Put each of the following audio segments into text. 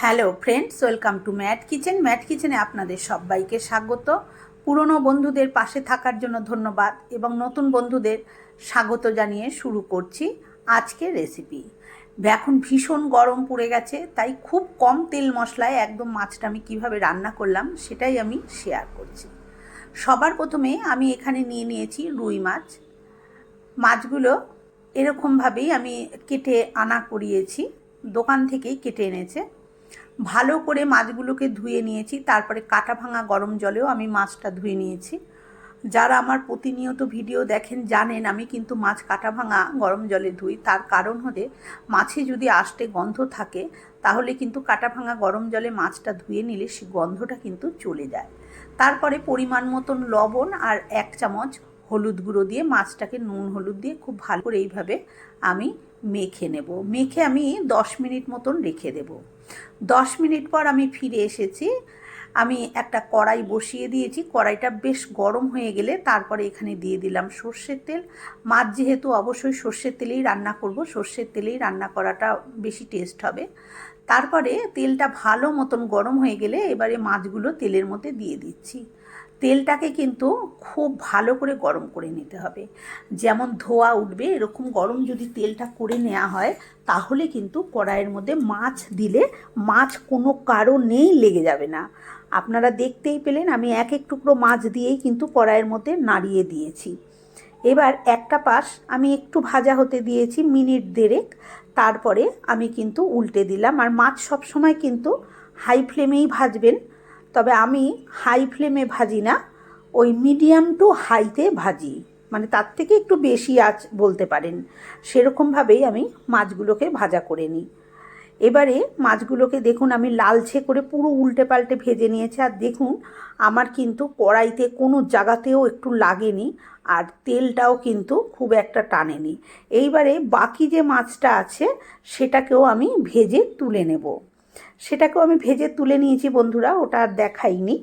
Hello friends, welcome to Mat kitchen. Mat কিচেনে আপনাদের সবাইকে স্বাগত। পুরনো বন্ধুদের পাশে থাকার জন্য ধন্যবাদ এবং নতুন বন্ধুদের স্বাগত জানিয়ে শুরু করছি আজকের রেসিপি। এখন ভীষণ গরম পড়ে গেছে, তাই খুব কম তেল মশলায় একদম মাছটা আমি কীভাবে রান্না করলাম সেটাই আমি শেয়ার করছি। সবার প্রথমে আমি এখানে নিয়ে নিয়েছি রুই মাছ। মাছগুলো এরকমভাবেই আমি কেটে আনা করিয়েছি, দোকান থেকেই কেটে এনেছে। ভালো করে মাছগুলোকে ধুয়ে নিয়েছি, তারপরে কাটা ভাঙা গরম জলেও আমি মাছটা ধুয়ে নিয়েছি। যারা আমার প্রতিনিয়ত ভিডিও দেখেন জানেন আমি কিন্তু মাছ কাটা ভাঙা গরম জলে ধুই, তার কারণ হলে মাছে যদি আষ্টে গন্ধ থাকে, তাহলে কিন্তু কাটা ভাঙা গরম জলে মাছটা ধুয়ে নিলে সে গন্ধটা কিন্তু চলে যায়। তারপরে পরিমাণ মতন লবণ আর এক চামচ হলুদ গুঁড়ো দিয়ে মাছটাকে নুন হলুদ দিয়ে খুব ভালো করে এইভাবে আমি মেখে নেব। মেখে আমি দশ মিনিট মতন রেখে দেব। দশ মিনিট পর আমি ফিরে এসেছি। আমি একটা কড়াই বসিয়ে দিয়েছি। কড়াইটা বেশ গরম হয়ে গেলে তারপরে এখানে দিয়ে দিলাম সর্ষের তেল। মাছ যেহেতু অবশ্যই সর্ষের তেলেই রান্না করব, সর্ষের তেলেই রান্না করাটা বেশি টেস্ট হবে। তারপরে তেলটা ভালো মতন গরম হয়ে গেলে এবারে মাছগুলো তেলের মধ্যে দিয়ে দিচ্ছি। তেলটাকে কিন্তু খুব ভালো করে গরম করে নিতে হবে। যেমন ধোয়া উঠবে, এরকম গরম যদি তেলটা করে নেওয়া হয়, তাহলে কিন্তু কড়াইয়ের মধ্যে মাছ দিলে মাছ কোনো কারণেই লেগে যাবে না। আপনারা দেখতেই পেলেন, আমি এক এক টুকরো মাছ দিয়েই কিন্তু কড়াইয়ের মধ্যে নাড়িয়ে দিয়েছি। এবার একটা পাশ আমি একটু ভাজা হতে দিয়েছি মিনিট দেড়েক, তারপরে আমি কিন্তু উল্টে দিলাম। আর মাছ সব সময় কিন্তু হাই ফ্লেমেই ভাজবেন। তবে আমি হাই ফ্লেমে ভাজি না, ওই মিডিয়াম টু হাইতে ভাজি। মানে তার থেকে একটু বেশি আঁচ বলতে পারেন। সেরকমভাবেই আমি মাছগুলোকে ভাজা করে নিই। এবারে মাছগুলোকে দেখুন, আমি লালচে করে পুরো উল্টে পাল্টে ভেজে নিয়েছি। আর দেখুন, আমার কিন্তু কড়াইতে কোনো জায়গাতেও একটু লাগেনি আর তেলটাও কিন্তু খুব একটা টানেনি। এইবারে বাকি যে মাছটা আছে, সেটাকেও আমি ভেজে তুলে নেব। সেটাকেও আমি ভেজে তুলে নিয়েছি বন্ধুরা, ওটা আর দেখাইনি।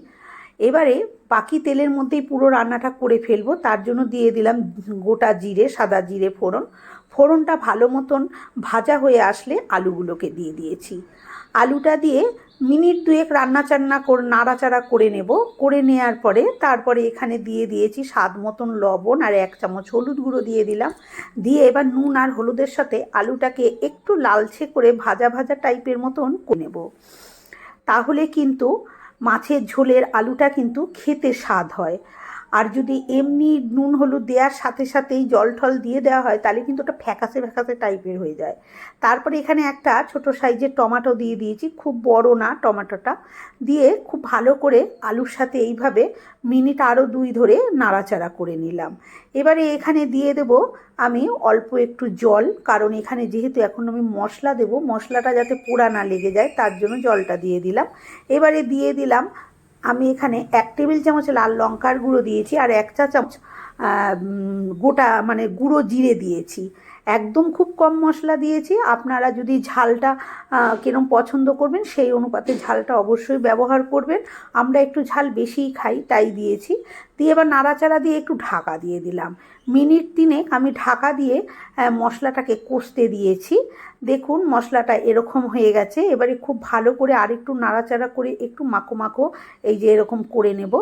এবারে বাকি তেলের মধ্যেই পুরো রান্নাটা করে ফেলব, তার জন্য দিয়ে দিলাম গোটা জিরে, সাদা জিরে ফোড়ন। ফোড়নটা ভালো মতন ভাজা হয়ে আসলে আলুগুলোকে দিয়ে দিয়েছি। আলুটা দিয়ে মিনিট দুয়েক রান্না চান্না করে, নাড়াচাড়া করে নেব। করে নেওয়ার পরে তারপরে এখানে দিয়ে দিয়েছি স্বাদ মতন লবণ আর এক চামচ হলুদ গুঁড়ো দিয়ে দিলাম। দিয়ে এবার নুন আর হলুদের সাথে আলুটাকে একটু লালচে করে ভাজা ভাজা টাইপের মতন করে নেব। তাহলে কিন্তু মাছের ঝোলের আলুটা কিন্তু খেতে স্বাদ হয়। আর যদি এমনি নুন হলুদ দেওয়ার সাথে সাথেই জল ঠল দিয়ে দেওয়া হয়, তাহলে কিন্তু ওটা ফ্যাকাসে ফ্যাকাসে টাইপের হয়ে যায়। তারপরে এখানে একটা ছোট সাইজের টমাটো দিয়ে দিয়েছি, খুব বড় না টমাটোটা, দিয়ে খুব ভালো করে আলুর সাথে এইভাবে মিনিট আরও দুই ধরে নাড়াচাড়া করে নিলাম। এবারে এখানে দিয়ে দেব আমি অল্প একটু জল, কারণ এখানে যেহেতু এখন আমি মশলা দেব, মশলাটা যাতে পোড়া না লেগে যায়, তার জন্য জলটা দিয়ে দিলাম। এবারে দিয়ে দিলাম আমি এখানে এক টেবিল চামচ লাল লঙ্কার গুঁড়ো দিয়েছি আর এক চা চামচ গোটা মানে গুঁড়ো জিরে দিয়েছি। একদম খুব কম মশলা দিয়েছি। আপনারা যদি ঝালটা কিরম পছন্দ করবেন সেই অনুপাতে ঝালটা অবশ্যই ব্যবহার করবেন। আমরা একটু ঝাল বেশিই খাই, তাই দিয়েছি। দিয়ে এবার নাড়াচাড়া দিয়ে একটু ঢাকা দিয়ে দিলাম। মিনিট তিনেক আমি ঢাকা দিয়ে মশলাটাকে কষতে দিয়েছি। দেখুন মশলাটা এরকম হয়ে গেছে। এবারে খুব ভালো করে আরেকটু নাড়াচাড়া করে একটু মাখো মাখো এই যে এরকম করে নেব।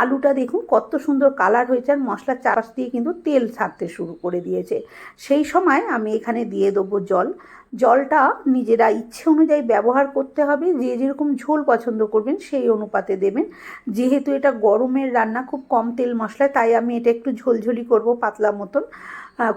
আলুটা দেখুন কত সুন্দর কালার হয়েছে আর মশলার চারপাশ দিয়ে কিন্তু তেল ছাড়তে শুরু করে দিয়েছে। সেই সময় আমি এখানে দিয়ে দেবো জল। জলটা নিজেরা ইচ্ছে অনুযায়ী ব্যবহার করতে হবে। যে যেরকম ঝোল পছন্দ করবেন, সেই অনুপাতে দেবেন। যেহেতু এটা গরমের রান্না, খুব কম তেল মশলা তাই আমি এটা একটু ঝোলঝোলি করব পাতলা মতন।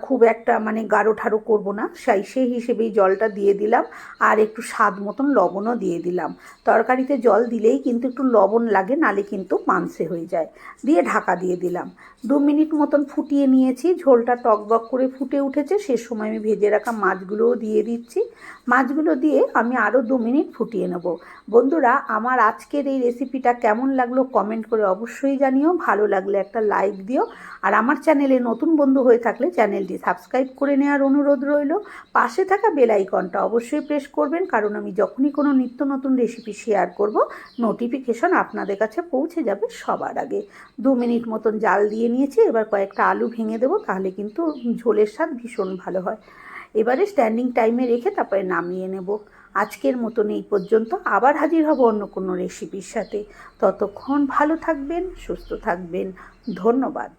খুব একটা মানে গাঢ় ঠাড়ো করব না। সেই সেই হিসেবেই জলটা দিয়ে দিলাম। আর একটু স্বাদ মতন লবণও দিয়ে দিলাম। তরকারিতে জল দিলেই কিন্তু একটু লবণ লাগে, নালে কিন্তু মাংসে হয়ে যায়। দিয়ে ঢাকা দিয়ে দিলাম। দু মিনিট মতন ফুটিয়ে নিয়েছি। ঝোলটা টকবক করে ফুটে উঠেছে। সে সময় আমি ভেজে রাখা মাছগুলোও দিয়ে দিচ্ছি। মাছগুলো দিয়ে আমি আরও দু মিনিট ফুটিয়ে নেব। বন্ধুরা, আমার আজকের এই রেসিপিটা কেমন লাগল কমেন্ট করে অবশ্যই জানিও। ভালো লাগলে একটা লাইক দিও। আর আমার চ্যানেলে নতুন বন্ধু হয়ে থাকলে চ্যানেলটি সাবস্ক্রাইব করে নেওয়ার অনুরোধ রইল। পাশে থাকা বেল আইকনটা অবশ্যই প্রেস করবেন, কারণ আমি যখনই কোনো নিত্য নতুন রেসিপি শেয়ার করব, নোটিফিকেশন আপনাদের কাছে পৌঁছে যাবে সবার আগে। দু মিনিট মতন জাল দিয়ে নিয়েছি, এবার কয়েকটা আলু ভেঙে দেবো, তাহলে কিন্তু ঝোলের স্বাদ ভীষণ ভালো হয়। এবারে স্ট্যান্ডিং টাইমে রেখে তারপরে নামিয়ে নেব। আজকের মতন এই পর্যন্ত, আবার হাজির হব অন্য কোনো রেসিপির সাথে। ততক্ষণ ভালো থাকবেন, সুস্থ থাকবেন। ধন্যবাদ।